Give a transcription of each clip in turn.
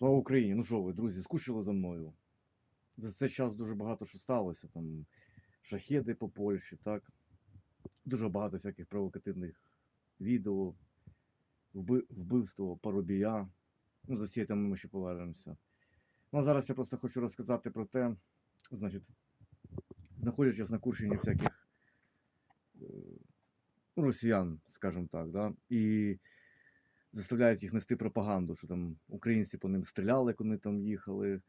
Слава Україні! Ну що ви, друзі, скучили за мною. За цей час дуже багато що сталося. Там шахеди по Польщі, так? Дуже багато всяких провокативних відео, вби- вбивство Парубія. Ну, до цієї теми ми ще повернемося. Ну, а зараз я просто хочу розказати про те, значить, знаходячись на Курщині всяких е, росіян, скажімо так, да? і заставляють їх нести пропаганду, що там українці по ним стріляли, коли там їхали.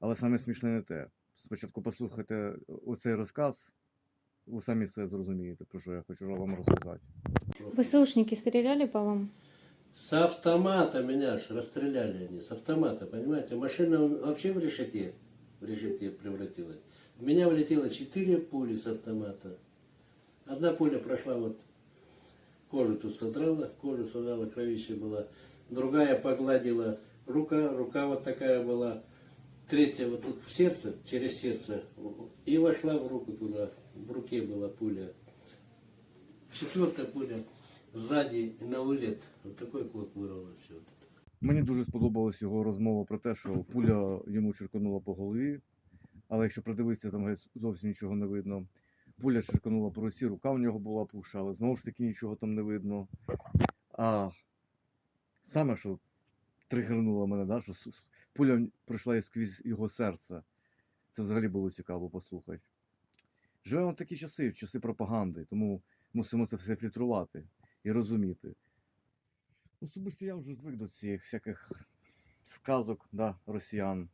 Але саме смішне не те. Спочатку послухайте оцей розказ, ви самі все зрозумієте, про що я хочу вам розказати. ВСУшники стреляли по вам? С автомата меня ж расстреляли они, с автомата, понимаете? Машина вообще в решете, в решете превратилась. В меня влетело четыре пули с автомата. Одна пуля прошла вот, кожу тут содрала, кожу содрала, кровище была. Другая погладила рука, рука вот такая была. Третья вот тут в сердце, через сердце. И вошла в руку туда, в руке была пуля. Четвертая пуля сзади на вылет. Вот такой клок вырвало все. Мені дуже сподобалась його розмова про те, що пуля йому черканула по голові, але якщо придивитися, там геть зовсім нічого не видно. Пуля черканула по русі, рука у нього була пуша, але знову ж таки нічого там не видно. А саме, що тригернуло мене, да, що пуля пройшла і скрізь його серце. Це взагалі було цікаво послухати. Живемо в такі часи, в часи пропаганди, тому мусимо це все фільтрувати і розуміти. Особисто я вже звик до цих всяких сказок да, росіян.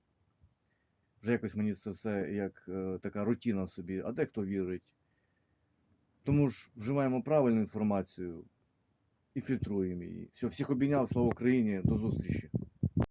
Вже якось мені це все як е, така рутина собі, а дехто вірить. Тому ж вживаємо правильну інформацію і фільтруємо її. Все, всіх обійняв, слава Україні, до зустрічі.